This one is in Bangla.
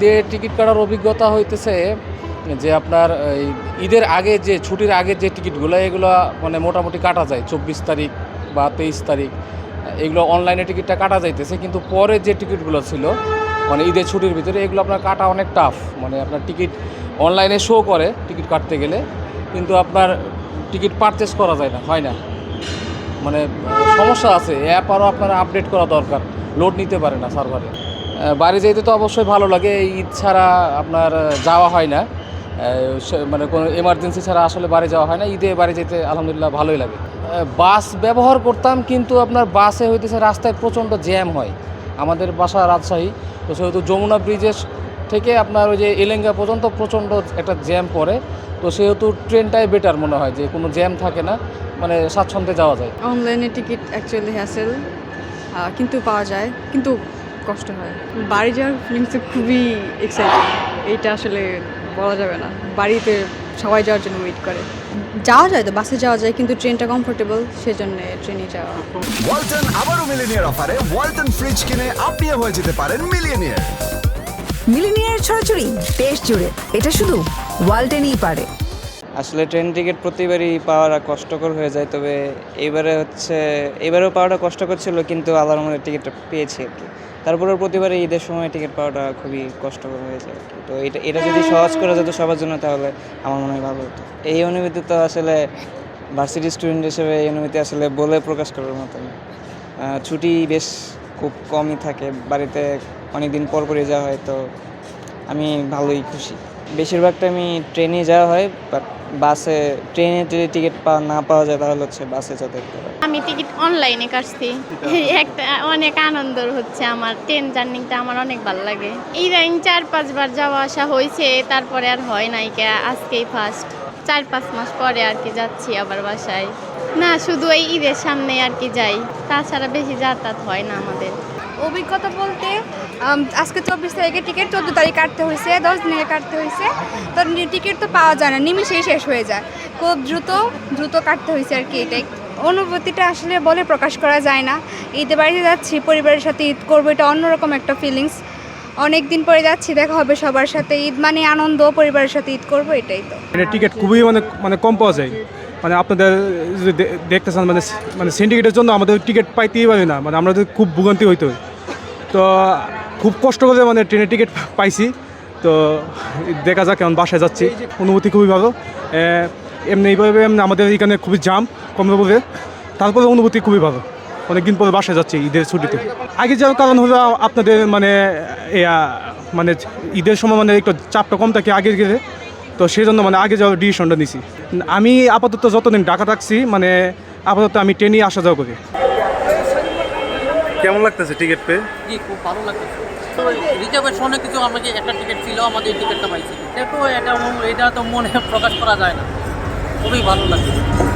ঈদে টিকিট কাটার অভিজ্ঞতা হইতেছে যে আপনার এই ঈদের আগে যে, ছুটির আগে যে টিকিটগুলো, এগুলো মানে মোটামুটি কাটা যায়। চব্বিশ তারিখ বা তেইশ তারিখ, এগুলো অনলাইনে টিকিটটা কাটা যাইতেছে। কিন্তু পরে যে টিকিটগুলো ছিল মানে ঈদের ছুটির ভিতরে, এগুলো আপনার কাটা অনেক টাফ মানে আপনার টিকিট অনলাইনে শো করে টিকিট কাটতে গেলে, কিন্তু আপনার টিকিট পারচেস করা যায় না, হয় না। মানে সমস্যা আছে অ্যাপ আরও আপনার আপডেট করা দরকার। লোড নিতে পারে না সার্ভারে বাড়ি যেতে তো অবশ্যই ভালো লাগে ঈদ ছাড়া আপনার যাওয়া হয় না। মানে কোনো এমার্জেন্সি ছাড়া আসলে বাড়ি যাওয়া হয় না, ঈদে বাড়ি যেতে আলহামদুলিল্লাহ ভালোই লাগে। বাস ব্যবহার করতাম কিন্তু আপনার বাসে হইতেছে রাস্তায় প্রচণ্ড জ্যাম হয়। আমাদের বাসা রাজশাহী, তো সেহেতু যমুনা ব্রিজের থেকে আপনার ওই যে এলেঙ্গা পর্যন্ত প্রচণ্ড একটা জ্যাম পড়ে। তো সেহেতু ট্রেনটাই বেটার মনে হয় যে কোনো জ্যাম থাকে না মানে স্বাচ্ছন্দ্যে যাওয়া যায়। অনলাইনে টিকিট অ্যাকচুয়ালি হ্যাসেল কিন্তু পাওয়া যায়। কিন্তু কষ্ট হয়। বাড়ি যাওয়ার ফিলিংস খুবই এক্সাইটিং এইটা আসলে বলা যাবে না। বাড়িতে সবাই যাওয়ার জন্য ওয়েট করে। যাওয়া যায় তো বাসে যাওয়া যায় কিন্তু ট্রেনটা কমফোর্টেবল সেজন্য ট্রেনে যাওয়া। ওয়ালটন আবারও মিলিনিয়ার অফারে ওয়ালটন ফ্রিজ কিনে আপনিও হয়ে যেতে পারেন মিলিয়নিয়ার মিলিনিয়ার ছড়াছড়ি দেশ জুড়ে। এটা শুধু ওয়ালটেনই পারে। আসলে ট্রেন টিকিট প্রতিবারই পাওয়াটা কষ্টকর হয়ে যায়, তবে এবারে হচ্ছে, এবারেও পাওয়াটা কষ্টকর ছিল, কিন্তু আল্লাহর মধ্যে টিকিটটা পেয়েছি আর কি। তারপরেও প্রতিবারে ঈদের সময় টিকিট পাওয়াটা খুবই কষ্টকর হয়ে যায় তো এটা এটা যদি সহজ করা যেত সবার জন্য, তাহলে আমার মনে হয় ভালো হতো। এই অনুভূতি তো আসলে ভার্সিটি স্টুডেন্ট হিসেবে এই অনুভূতি আসলে বলে প্রকাশ করার মতো না। ছুটি বেশ খুব কমই থাকে, বাড়িতে অনেক দিন পর পরই যাওয়া হয়, তো আমি ভালোই খুশি। বেশিরভাগটা আমি ট্রেনে যাওয়া হয় বাট বাসে ট্রেনে যদি টিকিট পাওয়া না পাওয়া যায় তাহলে হচ্ছে বাসে যাতায়াত করা। আমি টিকিট অনলাইনে কাটছি। একটা অনেক আনন্দ হচ্ছে আমার। ট্রেন জার্নিটা আমার অনেক ভালো লাগে। ইদানিং চার পাঁচবার যাওয়া আসা হয়েছে তারপরে আর হয় নাই কে আজকেই ফার্স্ট চার পাঁচ মাস পরে আর কি যাচ্ছি আবার বাসায়। না শুধু এই ঈদের সামনে আর কি যাই। তাছাড়া বেশি যাতায়াত হয় না আমাদের। অভিজ্ঞতা বলতে আজকে চব্বিশ তারিখে টিকিট চোদ্দ তারিখ কাটতে হয়েছে, দশ দিনে কাটতে হয়েছে। তো টিকিট তো পাওয়া যায় না, নিমিশেই শেষ হয়ে যায়। খুব দ্রুত দ্রুত কাটতে হয়েছে আর কি এটাই অনুভূতিটা আসলে বলে প্রকাশ করা যায় না। ঈদে বাড়িতে যাচ্ছি, পরিবারের সাথে ঈদ করব, এটা অন্যরকম একটা ফিলিংস অনেক দিন পরে যাচ্ছি, দেখা হবে সবার সাথে। ঈদ মানে আনন্দ, পরিবারের সাথে ঈদ করব, এটাই তো। মানে টিকিট খুবই মানে মানে কম পাওয়া যায়। মানে আপনাদের যদি দেখতে চান মানে মানে সিন্ডিকেটের জন্য আমাদের টিকিট পাইতেই পারি না। মানে আমরা খুব ভোগান্তি হইতে তো খুব কষ্ট করে মানে ট্রেনের টিকিট পাইছি। তো দেখা যাক কেমন বাসায় যাচ্ছি। অনুভূতি খুবই ভালো। এমনি এইভাবে এমনি আমাদের এখানে খুবই জাম কমলাপুরে তারপরে অনুভূতি খুবই ভালো। অনেকদিন পরে বাসায় যাচ্ছি ঈদের ছুটিতে। আগে যাওয়ার কারণ হলো আপনাদের মানে এয়া, মানে ঈদের সময় মানে একটু চাপটা কম থাকে আগে গেলে। তো সেই জন্য মানে আগে যাওয়ার ডিসিশনটা নিছি। আমি আপাতত যতদিন ঢাকা থাকছি মানে আপাতত আমি ট্রেনেই আসা যাওয়া করি। কেমন লাগতেছে টিকিট পেয়ে? খুব ভালো লাগতেছে। তো অনেক কিছু আমাকে একটা টিকিট ছিল, আমাদের টিকিটটা পাইছি দেখো এটা এটা তো মনে প্রকাশ করা যায় না। খুবই ভালো লাগছে।